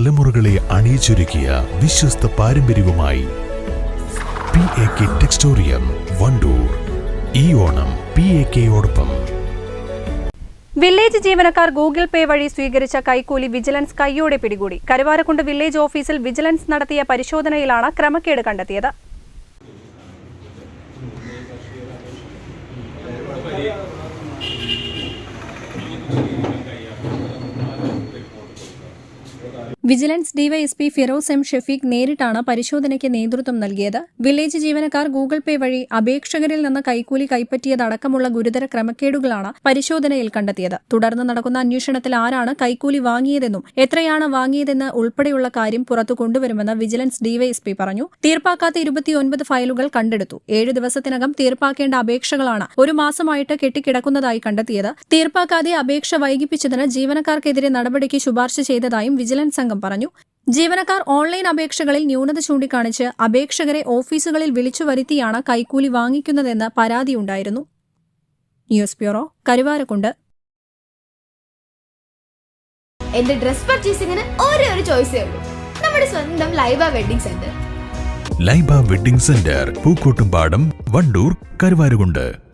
തലമുറകളെ അണിയിച്ചൊരുക്കിയ വിശ്വസ്ത പാരമ്പര്യവുമായി P A K Textorium Wandoor ഈ ഓണം പി എ കെയോടൊപ്പം വില്ലേജ് ജീവനക്കാർ ഗൂഗിൾ പേ വഴി സ്വീകരിച്ച കൈക്കൂലി വിജിലൻസ് കൈയോടെ പിടികൂടി. കരുവാരക്കുണ്ട് വില്ലേജ് ഓഫീസിൽ വിജിലൻസ് നടത്തിയ പരിശോധനയിലാണ് ക്രമക്കേട് കണ്ടെത്തിയത്. Vigilance DYSP Firoz M Shefeeq നേരിട്ടാണ് പരിശോധനയ്ക്ക് നേതൃത്വം നൽകിയത്. വില്ലേജ് ജീവനക്കാർ ഗൂഗിൾ പേ വഴി അപേക്ഷകരിൽ നിന്ന് കൈക്കൂലി കൈപ്പറ്റിയതടക്കമുള്ള ഗുരുതര ക്രമക്കേടുകളാണ് പരിശോധനയിൽ കണ്ടെത്തിയത്. തുടർന്ന് നടക്കുന്ന അന്വേഷണത്തിൽ ആരാണ് കൈക്കൂലി വാങ്ങിയതെന്നും എത്രയാണ് വാങ്ങിയതെന്ന് ഉൾപ്പെടെയുള്ള കാര്യം പുറത്തു കൊണ്ടുവരുമെന്ന് വിജിലൻസ് ഡിവൈഎസ്പി പറഞ്ഞു. തീർപ്പാക്കാത്ത ഇരുപത്തിയൊൻപത് ഫയലുകൾ കണ്ടെടുത്തു. ഏഴു ദിവസത്തിനകം തീർപ്പാക്കേണ്ട അപേക്ഷകളാണ് ഒരു മാസമായിട്ട് കെട്ടിക്കിടക്കുന്നതായി കണ്ടെത്തിയത്. തീർപ്പാക്കാതെ അപേക്ഷ വൈകിപ്പിച്ചതിന് ജീവനക്കാർക്കെതിരെ നടപടിക്ക് ശുപാർശ ചെയ്തതായും വിജിലൻസ് സംഘം പറഞ്ഞു. ജീവനക്കാർ ഓൺലൈൻ അപേക്ഷകളിൽ ന്യൂനത ചൂണ്ടിക്കാണിച്ച് അപേക്ഷകരെ ഓഫീസുകളിൽ വിളിച്ചു വരുത്തിയാണ് കൈക്കൂലി വാങ്ങിക്കുന്നതെന്ന് പരാതിയുണ്ടായിരുന്നു ന്യൂസ് ബ്യൂറോ കരുവാരക്കുണ്ട്. എന്റെ ഡ്രസ് പർച്ചേസിംഗിന് ഒരേ ഒരു ചോയ്സ് ഉള്ളൂ. നമ്മുടെ സ്വന്തം Laiba wedding centre. Laiba wedding centre Pookkottumpadam Wandoor Karuvarakundu